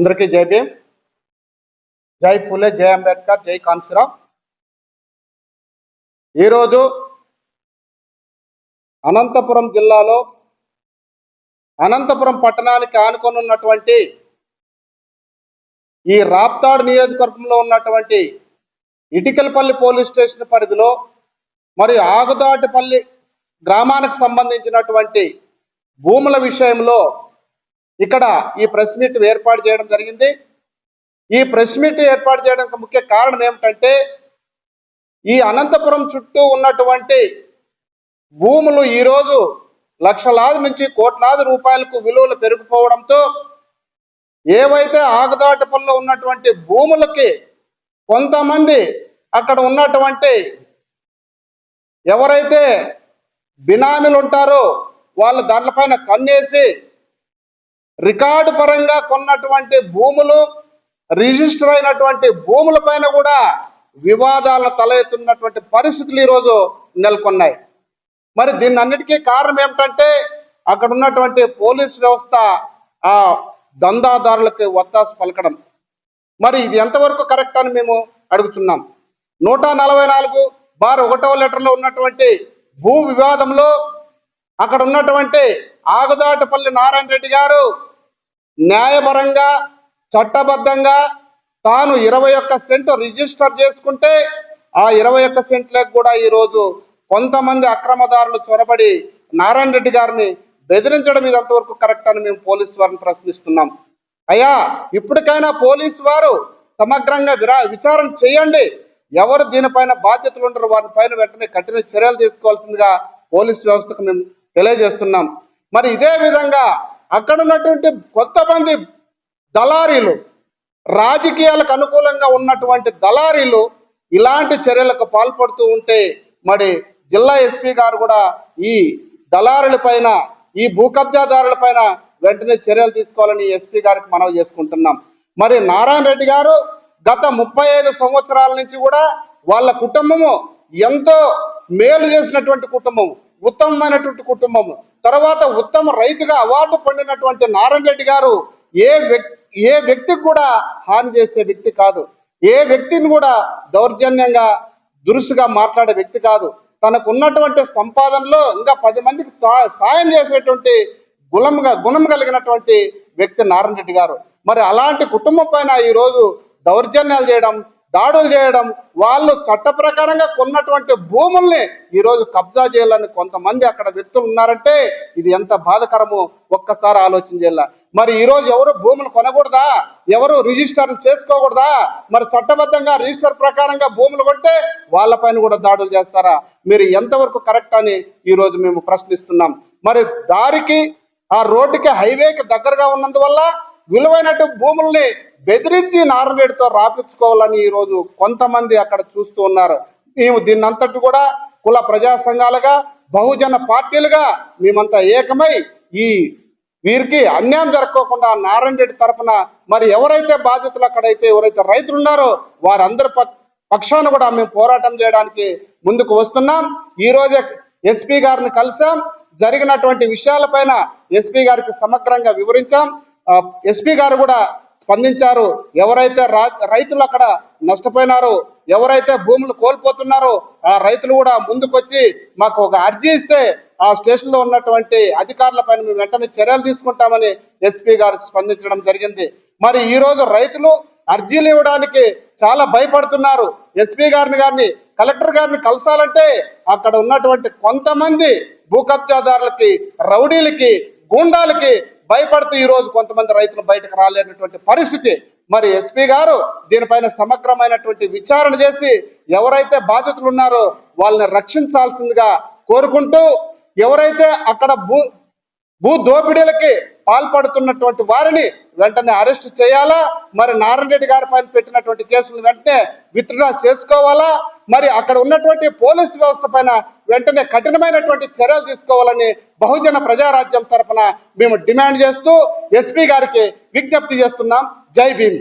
అందరికీ జై భీమ్. జై ఫులే జై అంబేద్కర్ జై కాన్సీరామ్. ఈరోజు అనంతపురం జిల్లాలో అనంతపురం పట్టణానికి ఆనుకొని ఉన్నటువంటి ఈ రాప్తాడు నియోజకవర్గంలో ఉన్నటువంటి ఇటికలపల్లి పోలీస్ స్టేషన్ పరిధిలో మరియు ఆగుదాటిపల్లి గ్రామానికి సంబంధించినటువంటి భూముల విషయంలో ఇక్కడ ఈ ప్రెస్ మీట్ ఏర్పాటు చేయడం జరిగింది. ఈ ప్రెస్ మీట్ ఏర్పాటు చేయడానికి ముఖ్య కారణం ఏమిటంటే ఈ అనంతపురం చుట్టూ ఉన్నటువంటి భూములు ఈరోజు లక్షలాది నుంచి కోట్లాది రూపాయలకు విలువలు పెరిగిపోవడంతో ఏవైతే ఆగదాటపల్లో ఉన్నటువంటి భూములకి కొంతమంది అక్కడ ఉన్నటువంటి ఎవరైతే బినామీలు ఉంటారో వాళ్ళు దానిపైన కన్నేసి రికార్డు పరంగా కొన్నటువంటి భూములు రిజిస్టర్ అయినటువంటి భూముల పైన కూడా వివాదాలను తలెత్తున్నటువంటి పరిస్థితులు ఈరోజు నెలకొన్నాయి. మరి దీన్ని అన్నిటికీ కారణం ఏమిటంటే అక్కడ ఉన్నటువంటి పోలీస్ వ్యవస్థ ఆ దందాదారులకు ఒత్తాసు పలకడం. మరి ఇది ఎంతవరకు కరెక్ట్ అని మేము అడుగుతున్నాం. నూట నలభై నాలుగు బార్ ఒకటవ లెటర్లో ఉన్నటువంటి భూ వివాదంలో అక్కడ ఉన్నటువంటి ఆగుదాటపల్లి నారాయణ రెడ్డి గారు న్యాయపరంగా చట్టబద్ధంగా తాను ఇరవై ఒక్క సెంటు రిజిస్టర్ చేసుకుంటే ఆ ఇరవై ఒక్క సెంట్లకు కూడా ఈరోజు కొంతమంది అక్రమదారులు చొరబడి నారాయణ రెడ్డి గారిని బెదిరించడం ఇది అంతవరకు కరెక్ట్ అని మేము పోలీసు వారిని ప్రశ్నిస్తున్నాం. అయ్యా ఇప్పటికైనా పోలీసు వారు సమగ్రంగా విరా విచారణ చేయండి. ఎవరు దీనిపైన బాధ్యతలు ఉండరు వారి పైన వెంటనే కఠిన చర్యలు తీసుకోవాల్సిందిగా పోలీస్ వ్యవస్థకు మేము తెలియజేస్తున్నాం. మరి ఇదే విధంగా అక్కడ ఉన్నటువంటి కొంతమంది దళారీలు రాజకీయాలకు అనుకూలంగా ఉన్నటువంటి దళారీలు ఇలాంటి చర్యలకు పాల్పడుతూ ఉంటే మరి జిల్లా ఎస్పీ గారు కూడా ఈ దళారుల పైన ఈ భూ కబ్జాదారుల పైన వెంటనే చర్యలు తీసుకోవాలని ఎస్పీ గారికి మనవి చేసుకుంటున్నాం. మరి నారాయణ రెడ్డి గారు గత ముప్పై ఐదు సంవత్సరాల నుంచి కూడా వాళ్ళ కుటుంబము ఎంతో మేలు చేసినటువంటి కుటుంబం ఉత్తమమైనటువంటి కుటుంబము. తర్వాత ఉత్తమ రైతుగా అవార్డు పొందినటువంటి నారాయణ రెడ్డి గారు ఏ వ్యక్తి ఏ వ్యక్తికి కూడా హాని చేసే వ్యక్తి కాదు. ఏ వ్యక్తిని కూడా దౌర్జన్యంగా దురుసుగా మాట్లాడే వ్యక్తి కాదు. తనకు ఉన్నటువంటి సంపాదనలో ఇంకా పది మందికి సా- సాయం చేసేటువంటి గుణంగా గుణం కలిగినటువంటి వ్యక్తి నారాయణ రెడ్డి గారు. మరి అలాంటి కుటుంబం పైన ఈ రోజు దౌర్జన్యాలు చేయడం దాడులు చేయడం వాళ్ళు చట్ట ప్రకారంగా కొన్నటువంటి భూముల్ని ఈరోజు కబ్జా చేయాలని కొంతమంది అక్కడ వ్యక్తులు ఉన్నారంటే ఇది ఎంత బాధకరమో ఒక్కసారి ఆలోచన చేయాల. మరి ఈరోజు ఎవరు భూములు కొనకూడదా? ఎవరు రిజిస్టర్లు చేసుకోకూడదా? మరి చట్టబద్ధంగా రిజిస్టర్ ప్రకారంగా భూములు కొంటే వాళ్ళపైన కూడా దాడులు చేస్తారా? మీరు ఎంతవరకు కరెక్ట్ అని ఈరోజు మేము ప్రశ్నిస్తున్నాం. మరి దారికి ఆ రోడ్డుకి హైవేకి దగ్గరగా ఉన్నందువల్ల విలువైనటు భూముల్ని బెదిరించి నారాయణరెడ్డితో రాపించుకోవాలని ఈ రోజు కొంతమంది అక్కడ చూస్తూ ఉన్నారు. మేము దీన్నంతటి కూడా కుల ప్రజా సంఘాలుగా బహుజన పార్టీలుగా మేమంతా ఏకమై ఈ వీరికి అన్యాయం జరగకోకుండా నారాయణ రెడ్డి తరపున మరి ఎవరైతే బాధితులు అక్కడైతే ఎవరైతే రైతులు ఉన్నారో వారందరి పక్షాన కూడా మేము పోరాటం చేయడానికి ముందుకు వస్తున్నాం. ఈ రోజే ఎస్పీ గారిని కలిసాం. జరిగినటువంటి విషయాలపైన ఎస్పీ గారికి సమగ్రంగా వివరించాం. ఎస్పీ గారు కూడా స్పందించారు. ఎవరైతే రా- రైతులు అక్కడ నష్టపోయినారో ఎవరైతే భూములు కోల్పోతున్నారో ఆ రైతులు కూడా ముందుకొచ్చి మాకు ఒక అర్జీ ఇస్తే ఆ స్టేషన్లో ఉన్నటువంటి అధికారుల పైన మేము వెంటనే చర్యలు తీసుకుంటామని ఎస్పీ గారు స్పందించడం జరిగింది. మరి ఈరోజు రైతులు అర్జీలు ఇవ్వడానికి చాలా భయపడుతున్నారు. ఎస్పీ గారిని గారిని కలెక్టర్ గారిని కలసాలంటే అక్కడ ఉన్నటువంటి కొంతమంది భూ కబ్జాదారులకి రౌడీలకి గూండాలకి భయపడుతూ ఈ రోజు కొంతమంది రైతులు బయటకు రాలేనటువంటి పరిస్థితి. మరి ఎస్పీ గారు దీనిపైన సమగ్రమైనటువంటి విచారణ చేసి ఎవరైతే బాధితులు ఉన్నారో వాళ్ళని రక్షించాల్సిందిగా కోరుకుంటూ ఎవరైతే అక్కడ భూ భూ దోపిడీలకి పాల్పడుతున్నటువంటి వారిని వెంటనే అరెస్ట్ చేయాలా? మరి నారాయణ రెడ్డి గారి పైన పెట్టినటువంటి కేసులను వెంటనే విత్డ్రా చేసుకోవాలా? మరి అక్కడ ఉన్నటువంటి పోలీస్ వ్యవస్థ పైన వెంటనే కఠినమైనటువంటి చర్యలు తీసుకోవాలని బహుజన ప్రజారాజ్యం తరఫున మేము డిమాండ్ చేస్తూ ఎస్పీ గారికి విజ్ఞప్తి చేస్తున్నాం. జై భీమ్.